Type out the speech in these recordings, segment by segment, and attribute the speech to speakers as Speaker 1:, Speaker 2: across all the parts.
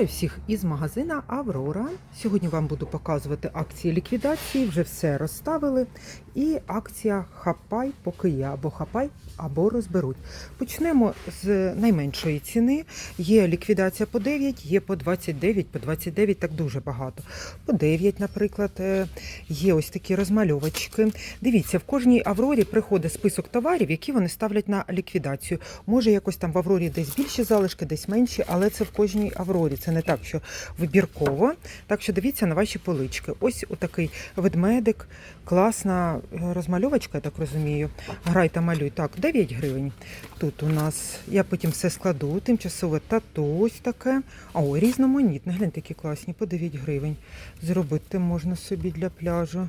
Speaker 1: Вітаю всіх із магазина Аврора. Сьогодні вам буду показувати акції ліквідації. Вже все розставили. І акція Хапай, поки є, або хапай, або розберуть. Почнемо з найменшої ціни. Є ліквідація по 9, є по 29, по 29 так дуже багато. По 9, наприклад, е, є ось такі розмальовочки. Дивіться, в кожній Аврорі приходить список товарів, які вони ставлять на ліквідацію. Може, якось там в Аврорі десь більші залишки, десь менші, але це в кожній Аврорі. Це не так, що вибірково. Так що дивіться на ваші полички. Ось отакий ведмедик, класна е, розмальовочка, я так розумію. Грай та малюй. Так, 9 гривень. Тут у нас, я потім все складу, тимчасове тату ось таке. Ой, різноманітне. Гляньте, які класні, по 9 гривень. Зробити можна собі для пляжу.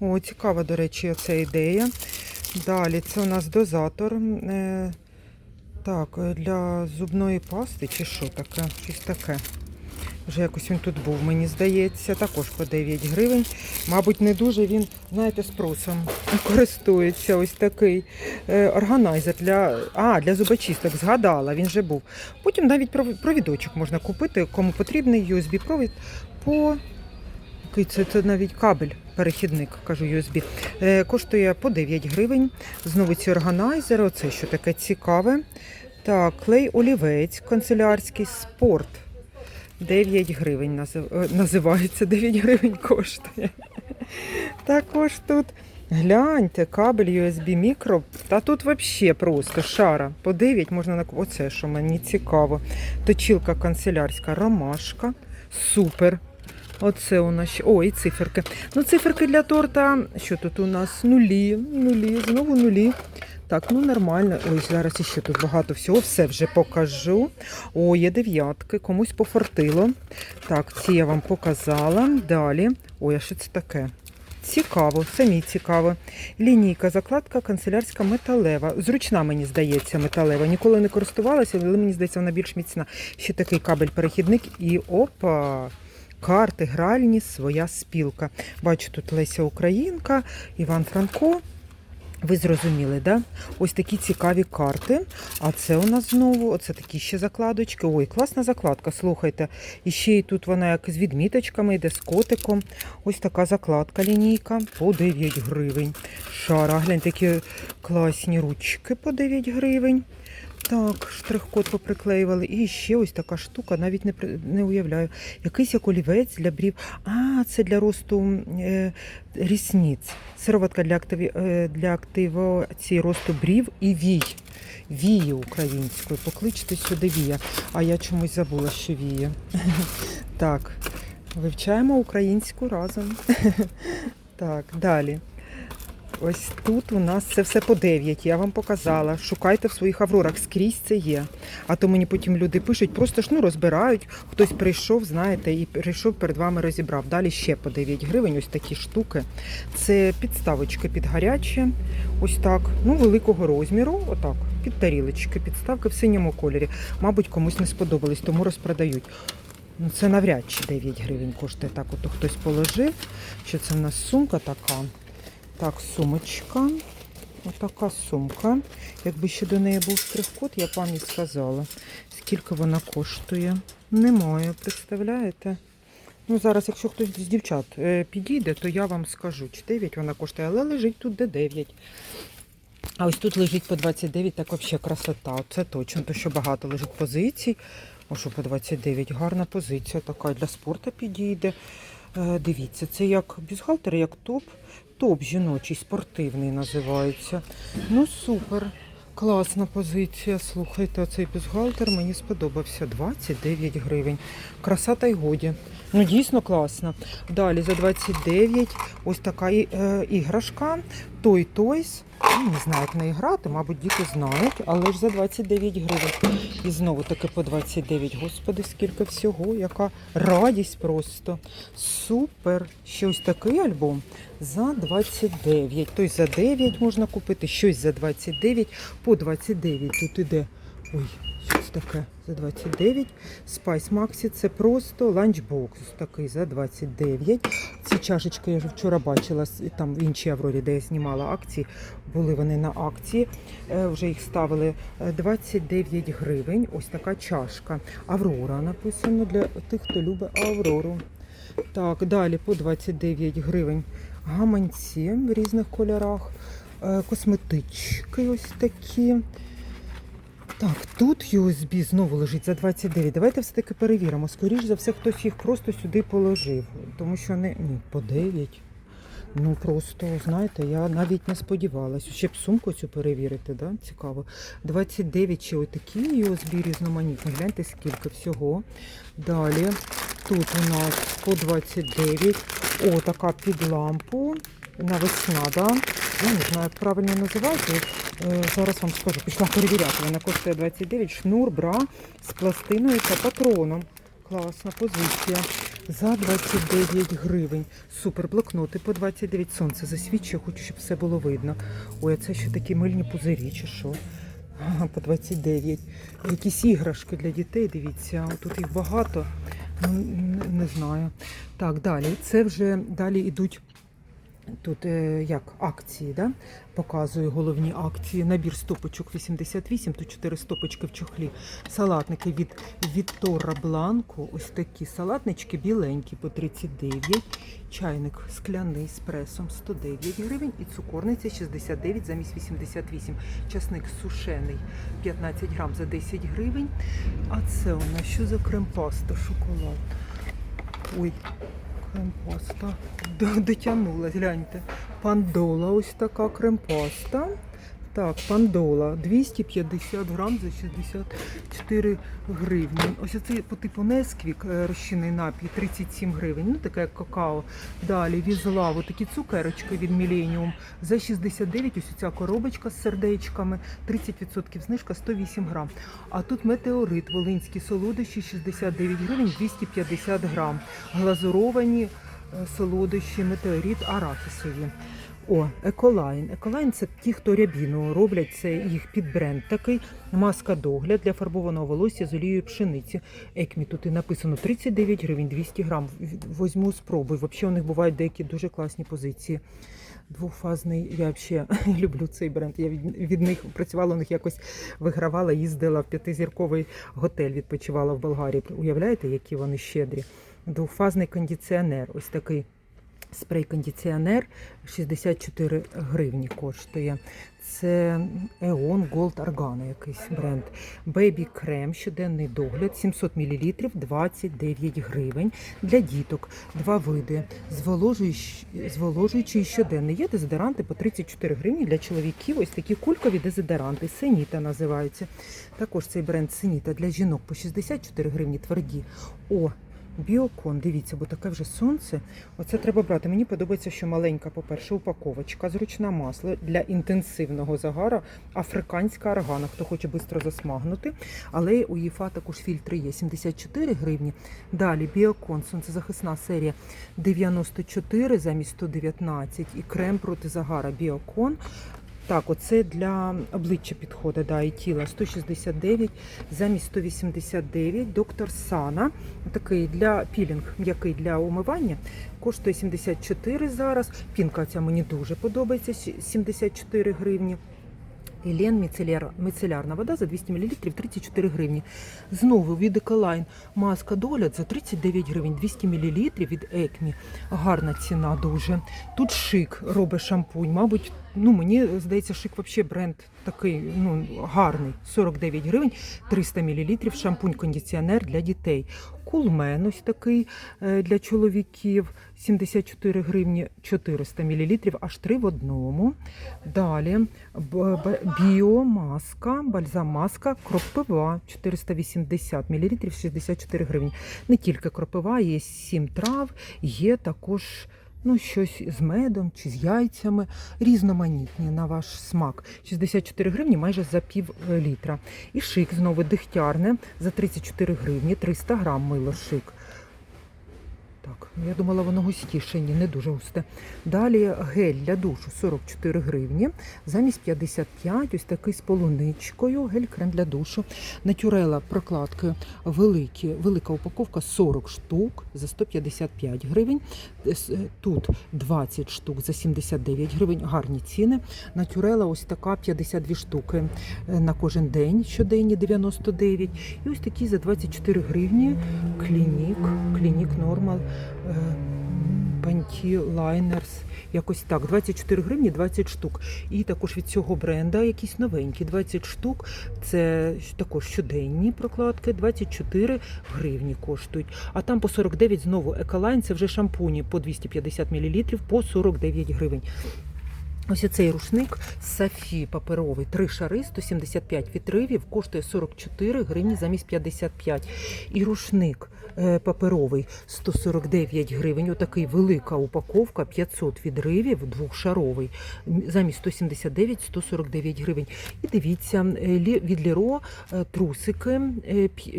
Speaker 1: О, цікава, до речі, ця ідея. Далі це у нас дозатор. Так, е, для зубної пасти чи що таке? Щось таке. Вже якось він тут був, мені здається, також по 9 гривень. Мабуть, не дуже він, знаєте, спросом користується ось такий е, органайзер для, а, для зубочисток. Згадала, він вже був. Потім навіть провідочок можна купити, кому потрібний USB-провід по який це, це навіть кабель, перехідник, кажу USB. Е, коштує по 9 гривень. Знову ці органайзери. Оце що таке цікаве. Так, клей олівець, канцелярський спорт. 9 гривень е, називається, 9 гривень коштує. Також тут гляньте, кабель USB мікро. Та тут взагалі просто шара. По 9 можна на Оце, що мені цікаво. Точілка канцелярська ромашка. Супер. Оце у нас. О, і циферки. Ну, циферки для торта. Що тут у нас? Нулі, нулі, знову нулі. Так, ну нормально. Ой, зараз іще тут багато всього. Все вже покажу. О, є дев'ятки, комусь пофартило. Так, ці я вам показала. Далі. Ой, а що це таке? Цікаво, самі цікаво. Лінійка, закладка канцелярська металева. Зручна, мені здається, металева. Ніколи не користувалася, але мені здається, вона більш міцна. Ще такий кабель-перехідник і опа! Карти, гральні, своя спілка. Бачу, тут Леся Українка, Іван Франко. Ви зрозуміли, да? Ось такі цікаві карти. А це у нас знову, оце такі ще закладочки. Ой, класна закладка, слухайте. І ще й тут вона як з відміточками, йде з котиком. Ось така закладка лінійка по 9 гривень. Шара, глянь, такі класні ручки по 9 гривень. Так, штрих-код поприклеювали. І ще ось така штука, навіть не, не уявляю. Якийсь як олівець для брів. А, це для росту е, рісниць. Сироватка для, активі, е, для активації росту брів і вій. Вії українською. Покличте сюди вія. А я чомусь забула, що віє. Так, вивчаємо українську разом. Так, далі. Ось тут у нас це все по 9, я вам показала. Шукайте в своїх аврорах, скрізь це є. А то мені потім люди пишуть, просто ж ну розбирають. Хтось прийшов, знаєте, і прийшов перед вами розібрав. Далі ще по 9 гривень, ось такі штуки. Це підставочки під гаряче, ось так, ну великого розміру, отак, під тарілочки, підставки в синьому кольорі. Мабуть, комусь не сподобались, тому розпродають. Ну, це навряд чи 9 гривень коштує. Так, от хтось положив. Що це в нас сумка така? Так, сумочка. Отака сумка. Якби ще до неї був штрих-код, я вам і сказала. Скільки вона коштує? Немає, представляєте? Ну, зараз, якщо хтось з дівчат е, підійде, то я вам скажу, чи 9 вона коштує, але лежить тут де 9. А ось тут лежить по 29, так взагалі красота. Це точно, то що багато лежить позицій. О, що по 29, гарна позиція така для спорту підійде. Е, дивіться, це як бюстгальтер, як топ. Топ жіночий, спортивний називається. Ну, супер. Класна позиція. Слухайте, цей бюстгальтер мені сподобався. 29 гривень. Краса та й годі. Ну, дійсно класно. Далі за 29 ось така е, іграшка. Той Тойс. Ну, Не знаю, як неї грати, мабуть, діти знають, але ж за 29 гривень. І знову таки по 29. Господи, скільки всього, яка радість просто. Супер. Ще ось такий альбом за 29. Тобто за 9 можна купити, щось за 29, по 29 тут іде. Ой, ось таке за 29. Spice Maxi це просто ланчбокс такий за 29. Ці чашечки я вже вчора бачила там в іншій Аврорі, де я знімала акції. Були вони на акції. Е, Вже їх ставили Е, 29 гривень. Ось така чашка. Аврора написано для тих, хто любить Аврору. Так, далі по 29 гривень гаманці в різних кольорах. Е, Косметички ось такі. Так, тут USB знову лежить за 29. Давайте все-таки перевіримо. Скоріше за все, хтось їх просто сюди положив. Тому що не ні, по 9. Ну просто, знаєте, я навіть не сподівалася. Ще б сумку цю перевірити, да? цікаво. 29 чи отакі USB різноманітні. Гляньте, скільки всього. Далі тут у нас по 29. О, така під лампу. Навесна, да? Я не знаю, як правильно називати. Е, Зараз вам скажу, пішла перевіряти. Вона коштує 29. Шнур, бра з пластиною та патроном. Класна позиція. За 29 гривень. Супер блокноти по 29. Сонце засвічує, хочу, щоб все було видно. Ой, а це ще такі мильні пузирі, чи що? По 29. Якісь іграшки для дітей, дивіться, тут їх багато. Ну, не знаю. Так, далі. Це вже далі йдуть тут е, як акції, да? показую головні акції. Набір стопочок 88, тут 4 стопочки в чохлі. Салатники від Вітора Бланко. Ось такі салатнички біленькі по 39. Чайник скляний з пресом 109 гривень і цукорниця 69 замість 88. Часник сушений 15 грам за 10 гривень. А це у нас що за крем-паста? Шоколад. Ой, крем-паста. Дотягнулась, гляньте. Пандола, ось така крем-паста. Так, пандола 250 грам за 64 гривні. Ось оцей по типу Несквік розчинний напій 37 гривень. Ну таке як какао. Далі візлаву такі цукерочки від Millennium за 69. Ось ця коробочка з сердечками, 30% знижка 108 грам. А тут метеорит, волинські солодощі 69 гривень 250 грам. Глазуровані е, солодощі, метеорит, арахісові. О, Еколайн. Еколайн це ті, хто рябіну роблять. Це їх підбренд такий. Маска догляд для фарбованого волосся з олією пшениці. Екмі тут і написано 39 гривень, 200 грам. Возьму спробуй. Взагалі у них бувають деякі дуже класні позиції. Двофазний, я взагалі люблю цей бренд. Я від, від них працювала у них якось вигравала, їздила в п'ятизірковий готель, відпочивала в Болгарії. Уявляєте, які вони щедрі? Двофазний кондиціонер, ось такий спрей-кондиціонер 64 гривні коштує. Це Eon Gold Organo якийсь бренд. Baby крем, щоденний догляд, 700 мл, 29 гривень. Для діток два види. Зволожуючий, зволожуючий щоденний. Є дезодоранти по 34 гривні для чоловіків. Ось такі кулькові дезодоранти. Сеніта називаються. Також цей бренд Сеніта для жінок по 64 гривні тверді. О, Біокон, дивіться, бо таке вже сонце. Оце треба брати. Мені подобається, що маленька, по-перше, упаковочка, зручне масло для інтенсивного загара, африканська органа, хто хоче швидко засмагнути. Але у ЄФА також фільтри є 74 гривні. Далі біокон, сонцезахисна серія 94 замість 119 і крем проти загара біокон. Так, оце для обличчя підходить, да, і тіла 169 замість 189. Доктор Сана, такий для пілінг, м'який для умивання, коштує 74 зараз. Пінка ця мені дуже подобається, 74 гривні. Елен міцеляр, міцелярна вода за 200 мл 34 гривні. Знову від Еколайн маска догляд за 39 гривень 200 мл від Екмі. Гарна ціна дуже. Тут шик робить шампунь. Мабуть, ну мені здається, шик взагалі бренд такий ну, гарний. 49 гривень 300 мл шампунь кондиціонер для дітей. Кулмен ось такий е, для чоловіків 74 гривні 400 мл, аж 3 в одному. Далі біомаска, бальзамаска, кропива 480 мл 64 гривні. Не тільки кропива, є 7 трав, є також ну, щось з медом чи з яйцями, різноманітні на ваш смак. 64 гривні майже за пів е, літра. І шик знову дихтярне за 34 гривні, 300 грам мило шик. Так, я думала, воно густіше, ні, не дуже густе. Далі гель для душу 44 гривні, замість 55, ось такий з полуничкою, гель-крем для душу. Натюрела прокладки великі, велика упаковка 40 штук за 155 гривень. Тут 20 штук за 79 гривень, гарні ціни. Натюрела ось така 52 штуки е, на кожен день, щоденні 99. І ось такі за 24 гривні клінік, клінік нормал, е, панті лайнерс. Якось так, 24 гривні 20 штук. І також від цього бренда якісь новенькі. 20 штук. Це також щоденні прокладки, 24 гривні коштують. А там по 49 знову еколайн, це вже шампуні по 250 мл по 49 гривень. Ось цей рушник Сафі паперовий, три шари, 175 відривів, коштує 44 гривні замість 55. І рушник е, паперовий 149 гривень. Отакий велика упаковка, 500 відривів, двохшаровий, замість 179 149 гривень. І дивіться, е, від Ліро е, трусики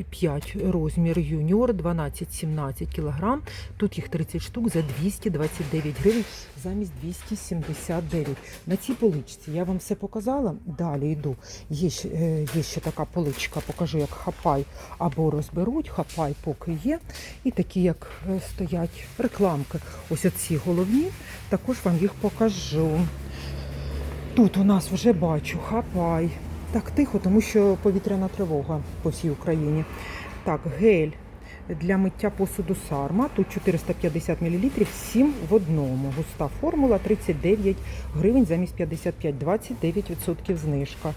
Speaker 1: 5 розмір юніор 12-17 кілограм. Тут їх 30 штук за 229 гривень замість 279. На цій поличці я вам все показала. Далі йду. Є, е, є ще така поличка, покажу, як хапай або розберуть. Хапай поки є. І такі, як е, стоять рекламки. Ось оці головні, також вам їх покажу. Тут у нас вже бачу хапай. Так тихо, тому що повітряна тривога по всій Україні. Так, гель для миття посуду сарма. Тут 450 мл, 7 в одному. Густа формула 39 гривень замість 55, 29% знижка.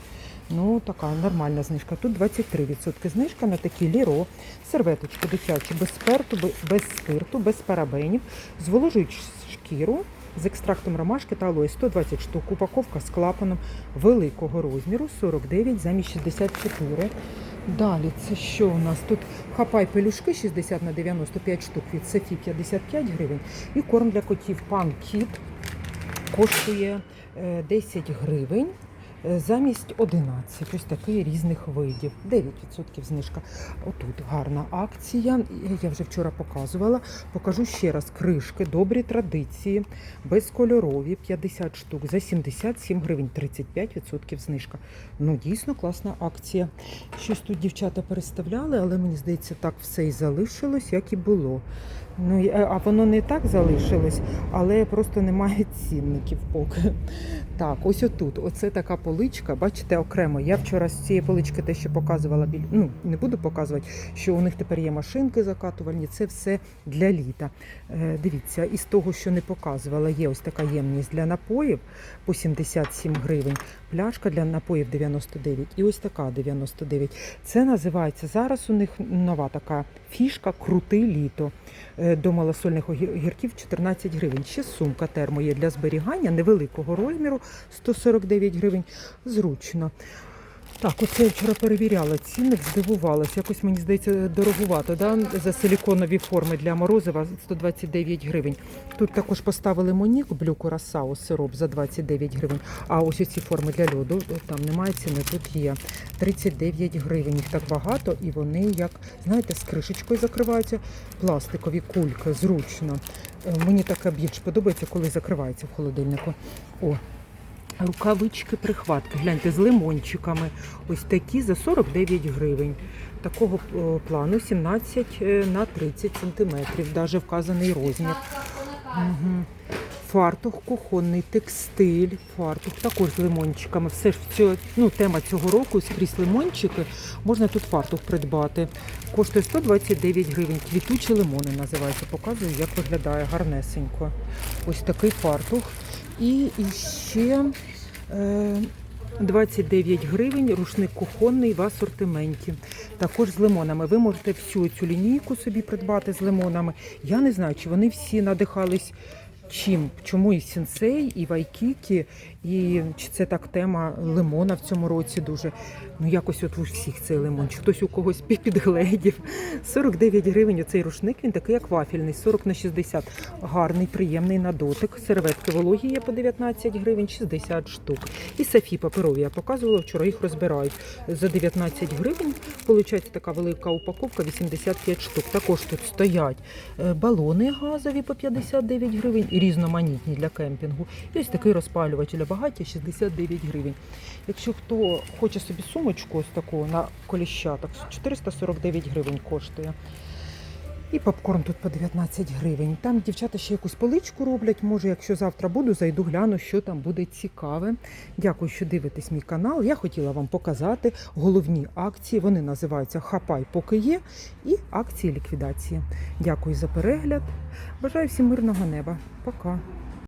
Speaker 1: Ну, така нормальна знижка. Тут 23% знижка на такі ліро, серветочки дитячі, без спирту, без спирту, без парабенів, зволожують шкіру з екстрактом ромашки та алої 120 штук. Упаковка з клапаном великого розміру 49 замість 64. Далі, це що у нас? Тут хапай пелюшки 60 на 95 штук від Софі 55 гривень. І корм для котів пан кіт коштує е, 10 гривень. Е, Замість 11, ось такий різних видів. 9% знижка. Отут гарна акція. Я вже вчора показувала. Покажу ще раз кришки, добрі традиції, безкольорові, 50 штук за 77 гривень, 35% знижка. Ну, дійсно класна акція. Щось тут дівчата переставляли, але мені здається, так все і залишилось, як і було. Ну, а воно не так залишилось, але просто немає цінників поки. Так, ось отут. Оце така поличка. Бачите, окремо. Я вчора з цієї полички те, що показувала біль... ну, не буду показувати, що у них тепер є машинки закатувальні. Це все для літа. Е, дивіться, із того, що не показувала, є ось така ємність для напоїв по 77 гривень, пляшка для напоїв 99 і ось така 99. Це називається зараз. У них нова така фішка Крути літо. Е, До малосольних огір- огірків 14 гривень. Ще сумка термо є для зберігання невеликого розміру 149 гривень. Зручно. Так, оце я вчора перевіряла цінник, здивувалась. Якось мені здається дороговато, да? за силіконові форми для морозива 129 гривень. Тут також поставили Монік блю Курасао сироп за 29 гривень. А ось ці форми для льоду, там немає ціни, тут є 39 гривень. Їх так багато, і вони, як знаєте, з кришечкою закриваються. Пластикові кульки, зручно. Е, Мені таке більш подобається, коли закривається в холодильнику. О, Рукавички прихватки, гляньте, з лимончиками. Ось такі за 49 гривень. Такого плану 17 е, на 30 сантиметрів, навіть вказаний розмір. Угу. Фартух кухонний, текстиль, фартух також з лимончиками. Все ж в ну, тема цього року скрізь лимончики. Можна тут фартух придбати. Коштує 129 гривень. Квітучі лимони називається. Показую, як виглядає гарнесенько. Ось такий фартух. І, ще е, 29 гривень рушник кухонний в асортименті. Також з лимонами. Ви можете всю цю лінійку собі придбати з лимонами. Я не знаю, чи вони всі надихались чим, чому і сінсей, і вайкікі, і чи це так тема лимона в цьому році дуже. Ну якось от у всіх цей лимон, чи хтось у когось підгледів. 49 гривень оцей рушник, він такий як вафельний, 40 на 60. Гарний, приємний на дотик. Серветки вологі є по 19 гривень, 60 штук. І сафі паперові я показувала, вчора їх розбирають. За 19 гривень, виходить така велика упаковка, 85 штук. Також тут стоять е, балони газові по 59 гривень і різноманітні для кемпінгу. І ось такий розпалювач багаття 69 гривень. Якщо хто хоче собі сумочку ось таку на коліща, так 449 гривень коштує. І попкорн тут по 19 гривень. Там дівчата ще якусь поличку роблять. Може, якщо завтра буду, зайду, гляну, що там буде цікаве. Дякую, що дивитесь мій канал. Я хотіла вам показати головні акції. Вони називаються Хапай, поки є, і акції ліквідації. Дякую за перегляд. Бажаю всім мирного неба. Пока.